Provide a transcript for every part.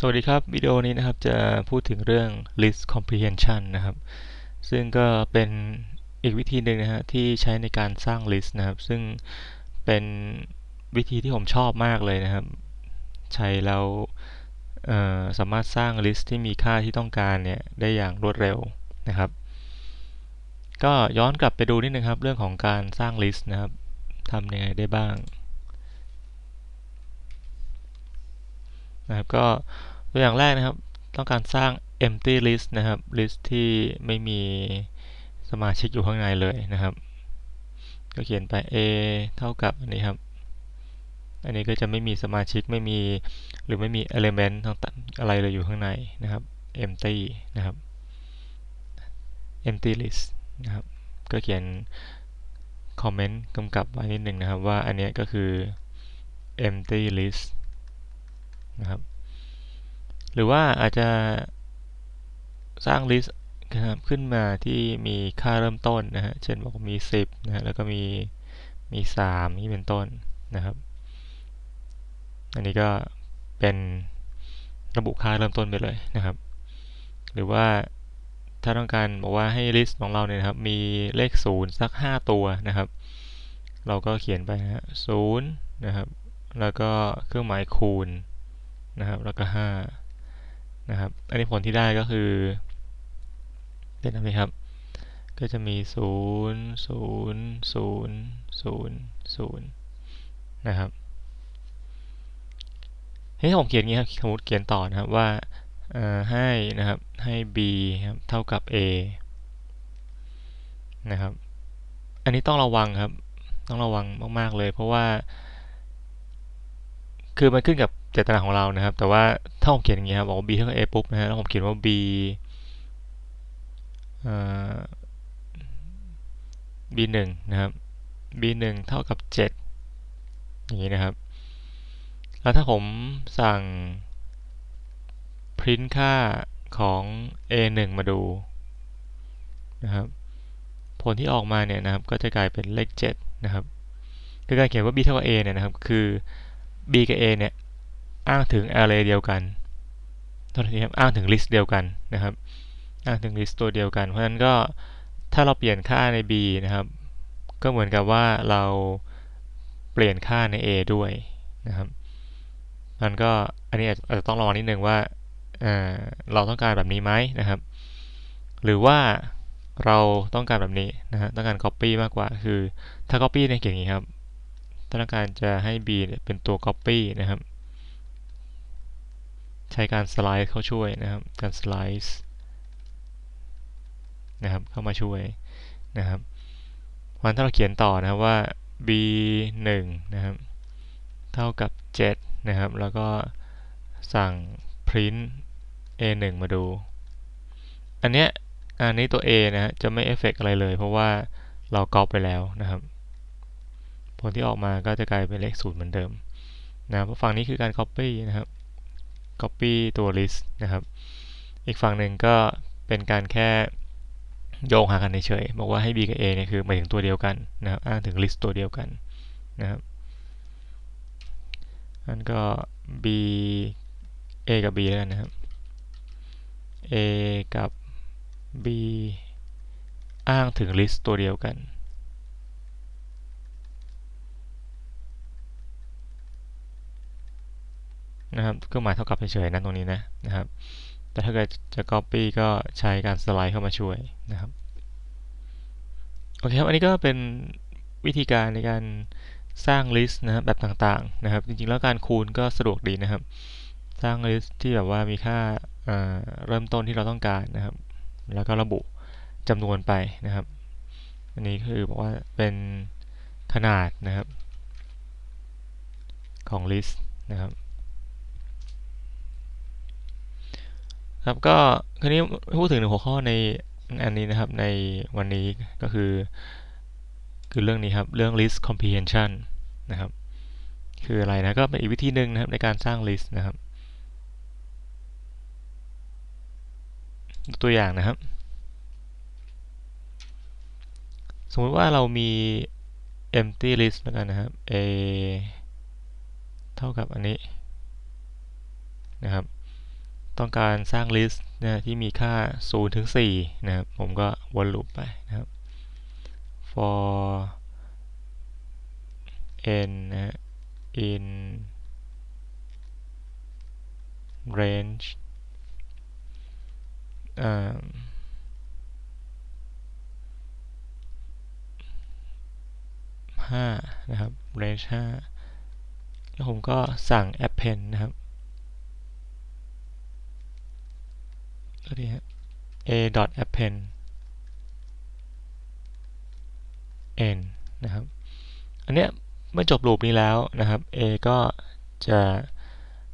สวัสดีครับ วิดีโอนี้นะครับจะพูดถึงเรื่อง list comprehension นะครับ ซึ่งก็เป็นอีกวิธีหนึ่งนะฮะที่ใช้ในการสร้าง list นะครับ ซึ่งเป็นวิธีที่ผมชอบมากเลยนะครับ ใช้แล้วสามารถสร้าง list ที่มีค่าที่ต้องการเนี่ยได้อย่างรวดเร็วนะครับ ก็ย้อนกลับไปดูนิดนึงครับเรื่องของการสร้าง list นะครับทำยังไงได้บ้าง นะครับก็ตัวอย่างแรกนะครับ ต้องการสร้าง empty list นะครับ list ที่ไม่มีสมาชิกอยู่ข้างในเลยนะครับ ก็เขียนไป a เท่ากับอันนี้ครับ อันนี้ก็จะไม่มีสมาชิกไม่มีหรือไม่มี element ต่างอะไรเลยอยู่ข้างในนะครับ empty นะครับ empty list นะครับ ก็เขียนคอมเมนต์กำกับไว้นิดหนึ่งนะครับว่าอันนี้ก็คือ empty list นะครับ หรือว่าอาจจะสร้างลิสต์นะครับขึ้นมาที่มีค่าเริ่มต้นนะฮะ เช่นบอกมี 10นะฮะแล้วก็มีมี3นี่เป็นต้นนะครับ อันนี้ก็เป็นระบุค่าเริ่มต้นไปเลยนะครับ หรือว่าถ้าต้องการบอกว่าให้ลิสต์ของเราเนี่ยครับมีเลข0สัก 5 ตัวนะครับ เราก็เขียนไปนะฮะศูนย์นะครับ แล้วก็เครื่องหมายคูณ นะครับแล้วก็5นะครับอันนี้ผลที่ได้ก็คือเป็นอะไรครับ ก็จะมี 0 0 0 0 0นะครับให้ผมเขียนงี้ครับสมมติเขียนต่อนะครับว่าให้นะครับให้ b ครับเท่ากับ a นะครับ อันนี้ต้องระวังครับ ต้องระวังมาก ๆ เลย เพราะว่า คือมันขึ้นกับ เจตนาของเรานะครับ แต่ว่าถ้าผมเขียนอย่างนี้ครับบอกว่า b เท่ากับ a ปุ๊บนะฮะแล้วผมเขียนว่า b เอ่อ b หนึ่งนะครับ b หนึ่งเท่ากับเจ็ดอย่างนี้นะครับ แล้วถ้าผมสั่ง print ค่าของ a หนึ่งมาดูนะครับ ผลที่ออกมาเนี่ยนะครับ ก็จะกลายเป็นเลข7นะครับคือการเขียนว่า b เท่ากับ a เนี่ยนะครับ คือ b กับ a เนี่ย อ้างถึง array เดียวกันตัวนี้ครับอ้างถึง list เดียวกันนะครับ อ้างถึง list ตัวเดียวกัน เพราะฉะนั้นก็ถ้าเราเปลี่ยนค่าใน b นะครับ ก็เหมือนกับว่าเราเปลี่ยนค่าใน a ด้วยนะครับมันก็อันนี้อาจจะต้องระวังนิดนึงว่าเราต้องการแบบนี้ไหมนะครับ หรือว่าเราต้องการแบบนี้นะฮะต้องการ copy มากกว่าคือถ้า copy ในเขียนอย่างนี้ครับต้องการจะให้ b เป็นตัว copy นะครับ ใช้การสไลด์เข้าช่วยนะครับ การสไลด์นะครับเข้ามาช่วยนะครับวันถ้าเราเขียนต่อนะครับว่า b 1นะครับเท่ากับ 7 นะครับ แล้วก็สั่ง print a 1มาดู อันเนี้ยอันนี้ตัว a นะฮะจะไม่เอฟเฟกอะไรเลย เพราะว่าเราก๊อปไปแล้วนะครับ ผลที่ออกมาก็จะกลายเป็นเลขศูนย์เหมือนเดิมนะเพราะฝั่งนี้คือการ copy นะครับ copy ตัว list นะครับ อีกฝั่งหนึ่งก็เป็นการแค่โยงหากันเฉยบอกว่าให้ b กับ a เนี่ยคือหมายถึงตัวเดียวกันนะครับอ้างถึง list ตัวเดียวกันนะครับนั่นก็ b a กับ b แล้วกันนะครับ a กับ b อ้างถึง list ตัวเดียวกัน นะครับเครื่องหมายเท่ากับเฉยๆนั่นตรงนี้นะนะครับ แต่ถ้าเกิดจะ copy ก็ใช้การสไลด์เข้ามาช่วยนะครับโอเคครับอันนี้ก็เป็นวิธีการในการสร้างลิสต์นะครับแบบต่างๆนะครับ จริงๆแล้วการคูณก็สะดวกดีนะครับ สร้างลิสต์ที่แบบว่ามีค่าเริ่มต้นที่เราต้องการนะครับ แล้วก็ระบุจำนวนไปนะครับ อันนี้คือบอกว่าเป็นขนาดนะครับ ของลิสต์นะครับ ครับก็คราวนี้พูดถึงหนึ่งหัวข้อในอันนี้นะครับในวันนี้ก็คือ คือเรื่องนี้ครับ เรื่อง list comprehension นะครับ คืออะไรนะก็เป็นอีกวิธีหนึ่งนะครับในการสร้าง list นะครับ ตัวอย่างนะครับ สมมติว่าเรามี empty list แล้วกันนะครับ a เท่ากับอันนี้นะครับ ต้องการสร้าง list นะที่มีค่า 0 ถึง 4 นะครับ ผมก็วนลูปไปนะครับ for n นะ in range อ่าห้านะครับ range ห้าแล้วผมก็สั่ง append นะครับ็ดีฮะ a dot append n นะครับ อันเนี้ยเมื่อจบลูปนี้แล้วนะครับ a ก็จะ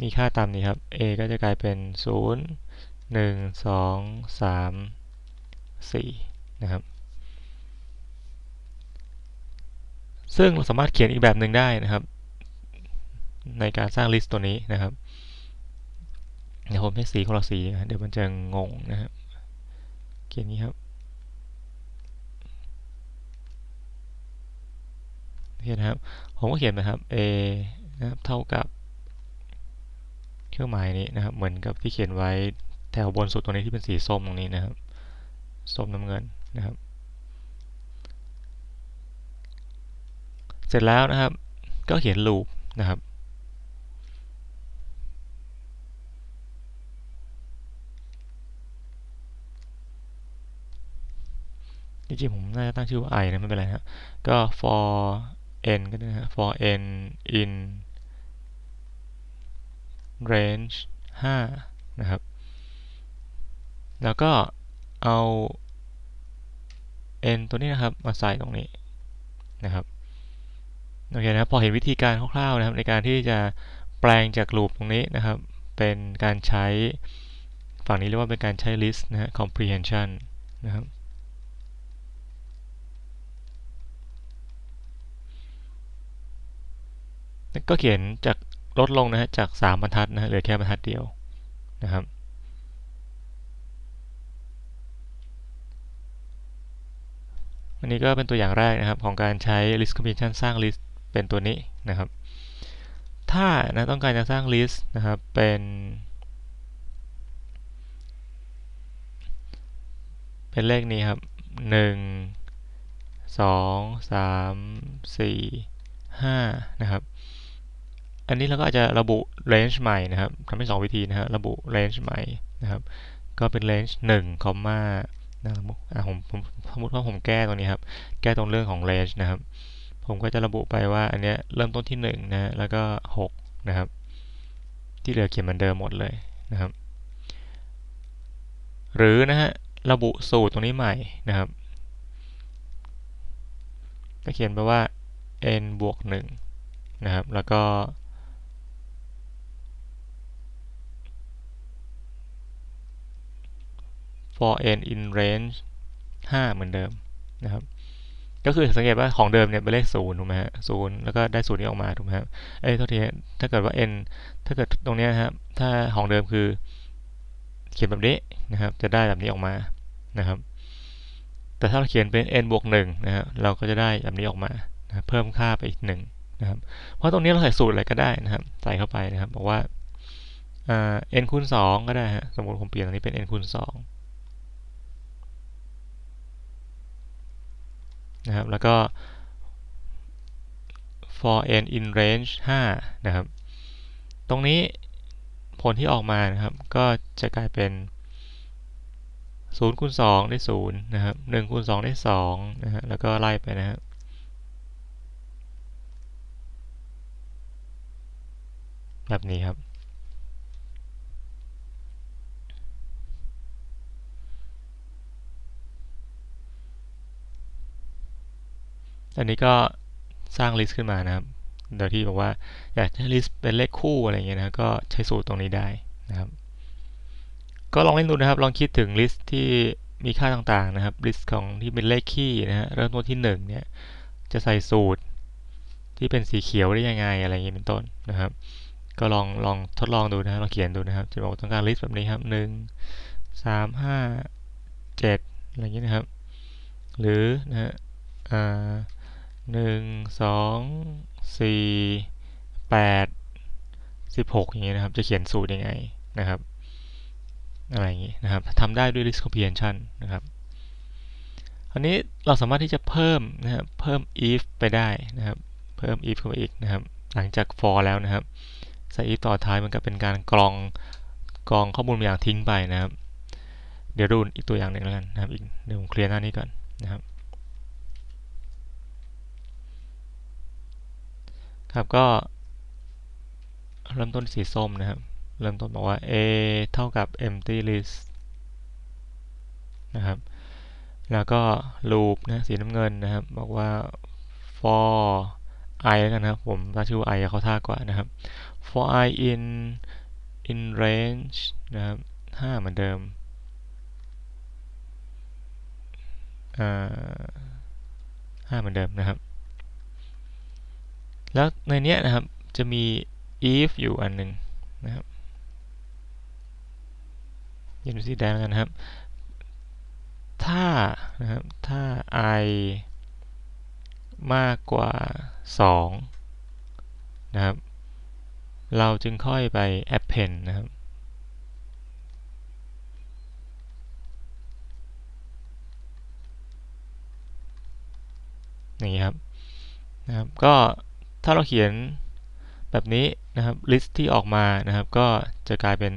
มีค่าตามนี้ครับ a ก็จะกลายเป็น 0 1 2 3 4 นะครับ ซึ่งเราสามารถเขียนอีกแบบหนึ่งได้นะครับ ในการสร้างลิสต์ตัวนี้นะครับ เดี๋ยวผมให้สีคนละสีนะเดี๋ยวมันจะงงนะครับเขียนนี้ครับเขียนครับ ผมก็เขียนนะครับ a นะครับเท่ากับเครื่องหมายนี้นะครับ เหมือนกับที่เขียนไว้แถวบนสุดตรงนี้ที่เป็นสีส้มตรงนี้นะครับ ส้มน้ำเงินนะครับ เสร็จแล้วนะครับ ก็เขียนลูปนะครับ จริงผมน่าจะตั้งชื่อว่า i นะไม่เป็นไรนะก็ for n ก็ได้นะ for n in range 5 นะครับ แล้วก็เอา n ตัวนี้นะครับมาใส่ตรงนี้นะครับโอเคนะครับพอเห็นวิธีการคร่าวๆนะครับ ในการที่จะแปลงจากลูปตรงนี้นะครับ เป็นการใช้ฝั่งนี้เรียกว่าเป็นการใช้ list นะฮะ comprehension นะครับ ก็เขียนจากลดลงนะฮะจาก 3 บรรทัดนะฮะเหลือแค่บรรทัดเดียวนะครับอันนี้ก็เป็นตัวอย่างแรกนะครับของการใช้ list comprehension สร้าง list เป็นตัวนี้นะครับ ถ้านะต้องการจะสร้าง list นะครับเป็น เป็นเลขนี้ครับ 1 2 3 4 5 นะครับ อันนี้เราก็อาจจะระบุ range ใหม่นะครับทำให้2วิธีนะฮะระบุ range ใหม่นะครับ ก็เป็น range 1 comma นะผมผมสมมติว่าผมแก้ตรงนี้ครับ แก้ตรงเรื่องของ range นะครับ ผมก็จะระบุไปว่าอันเนี้ยเริ่มต้นที่ 1 นะแล้วก็ 6 นะครับ ที่เหลือเขียนเหมือนเดิมหมดเลยนะครับ หรือนะฮะระบุสูตรตรงนี้ใหม่นะครับก็เขียนไปว่า n บวก1นะครับ แล้วก็ for n in range 5 เหมือนเดิมนะครับ ก็คือสังเกตว่าของเดิมเนี่ยเป็นเลขศูนย์ถูกไหมฮะศูนย์แล้วก็ได้ศูนย์นี้ออกมาถูกไหมครับเอ้ยโทษทีถ้าเกิดว่า n ถ้าเกิดตรงนี้นะครับ ถ้าของเดิมคือเขียนแบบนี้นะครับ จะได้แบบนี้ออกมานะครับ แต่ถ้าเราเขียนเป็น n บวก1นะครับเราก็จะได้แบบนี้ออกมานะเพิ่มค่าไปอีก1นะครับ เพราะตรงนี้เราใส่สูตรอะไรก็ได้นะครับ ใส่เข้าไปนะครับ บอกว่า n คูณ2ก็ได้ฮะ สมมติผมเปลี่ยนตรงนี้เป็น n คูณ2 นะครับ แล้วก็ for n in range 5 นะครับ ตรงนี้ผลที่ออกมานะครับ ก็จะกลายเป็น0คูณ2ได้0นะครับ1คูณ2ได้2นะฮะแล้วก็ไล่ไปนะครับแบบนี้ครับ อันนี้ก็สร้างลิสต์ขึ้นมานะครับโดยที่บอกว่าอยากให้ลิสต์เป็นเลขคู่อะไรเงี้ยนะก็ใช้สูตรตรงนี้ได้นะครับ ก็ลองเล่นดูนะครับ ลองคิดถึงลิสต์ที่มีค่าต่างๆนะครับลิสต์ของที่เป็นเลขคี่นะฮะเริ่มต้นที่1เนี่ยจะใส่สูตรที่เป็นสีเขียวได้ยังไงอะไรเงี้ยเป็นต้นนะครับ ก็ลองลองทดลองดูนะลองเขียนดูนะครับจะบอกต้องการลิสต์แบบนี้ครับหนึ่งสามห้าเจ็ดอะไรอย่างนี้นะครับ หรือนะฮะอ่า หนึ่งสองสี่แปดสิบหกอย่างเงี้ยนะครับ จะเขียนสูตรยังไงนะครับอะไรอย่างนี้นะครับทำได้ด้วย list comprehension นะครับอันนี้เราสามารถที่จะเพิ่มนะครับเพิ่ม if ไปได้นะครับ เพิ่ม if เข้าไปอีกนะครับ หลังจาก for แล้วนะครับใส่ if ต่อท้ายมันก็เป็นการกรองกรองข้อมูลบางอย่างทิ้งไปนะครับ เดี๋ยวดูอีกตัวอย่างหนึ่งแล้วกันนะครับอีกเดี๋ยวผมเคลียร์หน้านี้ก่อนนะครับ ครับก็ เริ่มต้นสีส้มนะครับ เริ่มต้นบอกว่า a เท่ากับ empty list นะครับ แล้วก็ loop นะสีน้ำเงินนะครับ บอกว่า for i แล้วกันนะครับ ผมตั้งชื่อว่า i เขาท่ากว่านะครับ for i in in range นะครับ5เหมือนเดิมอ่า5เหมือนเดิมนะครับ แล้วในเนี้ยนะครับจะมี if อยู่อันหนึ่งนะครับยันสีแดงกันนะครับ ถ้านะครับถ้า i มากกว่า 2 นะครับ เราจึงค่อยไป append นะครับ อย่างนี้ครับนะครับก็ ถ้าเราเขียนแบบนี้นะครับ list ที่ออกมานะครับ ก็จะกลายเป็น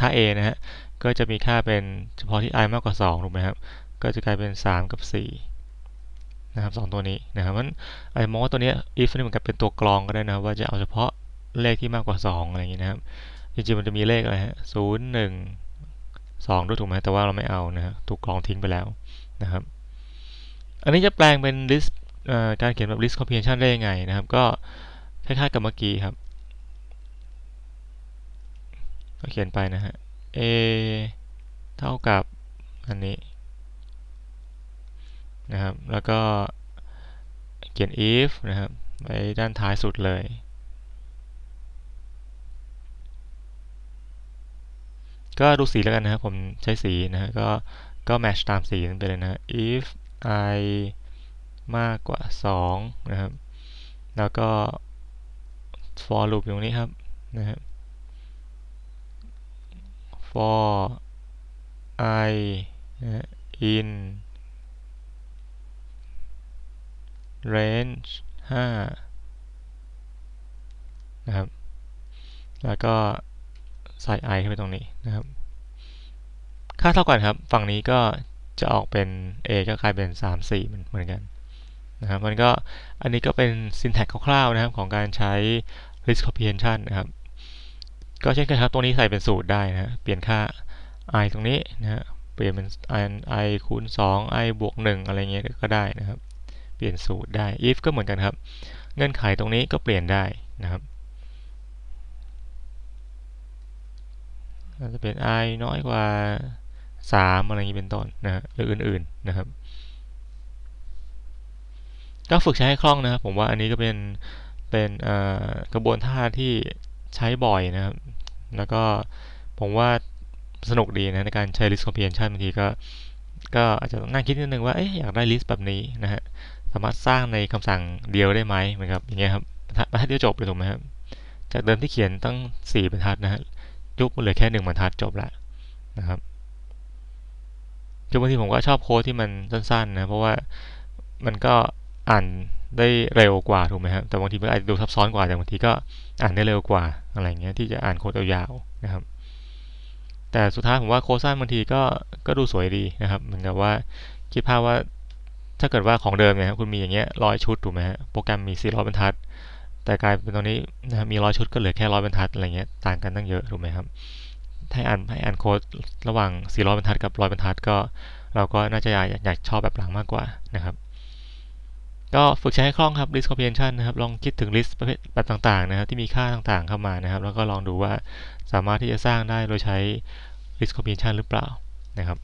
ค่า a นะฮะ ก็จะมีค่าเป็นเฉพาะที่ i มากกว่า2ถูกไหมครับ ก็จะกลายเป็น 3 กับ 4 นะครับสองตัวนี้นะครับมันไอ้มอตัวนี้ if นี่เหมือนกับเป็นตัวกรองก็ได้นะครับ ว่าจะเอาเฉพาะเลขที่มากกว่า 2 อะไรอย่างนี้นะครับ จริงๆ มันจะมีเลขอะไรฮะศูนย์หนึ่งสองด้วยถูกไหมแต่ว่าเราไม่เอานะฮะถูกกรองทิ้งไปแล้วนะครับ อันนี้จะแปลงเป็น list การเขียนแบบ list comprehension ได้ยังไงนะครับ ก็คล้ายๆกับเมื่อกี้ครับ ก็เขียนไปนะฮะ a เท่ากับอันนี้นะครับ แล้วก็เขียน if นะครับ ไว้ด้านท้ายสุดเลยก็ดูสีแล้วกันนะครับ ผมใช้สีนะฮะก็ก็แมชตามสีนั้นไปเลยนะ if i มากกว่า 2 นะครับ แล้วก็ for loop อยู่ตรงนี้ครับนะครับ for i in range 5นะครับ แล้วก็ใส่ i เข้าไปตรงนี้นะครับ ค่าเท่ากันครับ ฝั่งนี้ก็จะออกเป็น a ก็กลายเป็น 3 4เหมือนเหมือนกัน นะครับมันก็อันนี้ก็เป็น syntax คร่าวๆนะครับของการใช้ list comprehension นะครับ ก็เช่นกันครับตัวนี้ใส่เป็นสูตรได้นะเปลี่ยนค่า i ตรงนี้นะฮะเปลี่ยนเป็น i คูณ 2 i บวก 1 อะไรเงี้ยก็ได้นะครับ เปลี่ยนสูตรได้ if ก็เหมือนกันครับ เงื่อนไขตรงนี้ก็เปลี่ยนได้นะครับจะเป็น i น้อยกว่า 3 อะไรอย่างนี้เป็นต้นนะฮะหรืออื่นๆนะครับ ก็ฝึกใช้ให้คล่องนะครับผมว่าอันนี้ก็เป็นเป็นกระบวนท่าที่ใช้บ่อยนะครับ แล้วก็ผมว่าสนุกดีนะในการใช้ list comprehension บางทีก็ก็อาจจะต้องนั่งคิดนิดนึงว่าเอ๊ะอยากได้ list แบบนี้นะฮะสามารถสร้างในคำสั่งเดียวได้ไหมเหมือนกับอย่างเงี้ยครับบรรทัดเดียวจบเลยถูกไหมครับจากเดิมที่เขียนตั้ง 4บรรทัดนะฮะยุบมาเหลือแค่ 1บรรทัดจบละนะครับคือบางทีผมก็ชอบโค้ดที่มันสั้นๆนะเพราะว่ามันก็ อ่านได้เร็วกว่าถูกไหมครับแต่บางทีมันอาจจะดูซับซ้อนกว่าแต่บางทีก็อ่านได้เร็วกว่าอะไรเงี้ยที่จะอ่านโค้ดยาวๆนะครับ แต่สุดท้ายผมว่าโค้ดสั้นบางทีก็ก็ดูสวยดีนะครับเหมือนกับว่าคิดภาพว่าถ้าเกิดว่าของเดิมเนี่ยครับคุณมีอย่างเงี้ยร้อยชุดถูกไหมฮะโปรแกรมมี400บรรทัด แต่กลายเป็นตอนนี้นะครับมีร้อยชุดก็เหลือแค่ร้อยบรรทัดอะไรเงี้ยต่างกันตั้งเยอะถูกไหมครับถ้าอ่านให้อ่านโค้ดระหว่าง400บรรทัดกับ100บรรทัดก็ เราก็น่าจะอยากอยากชอบแบบหลังมากกว่านะครับ ก็ฝึกใช้ให้คล่องครับ list comprehension นะครับ ลองคิดถึง list ประเภทแบบต่างๆนะครับ ที่มีค่าต่างๆเข้ามานะครับ แล้วก็ลองดูว่าสามารถที่จะสร้างได้โดยใช้ list comprehension หรือเปล่านะครับ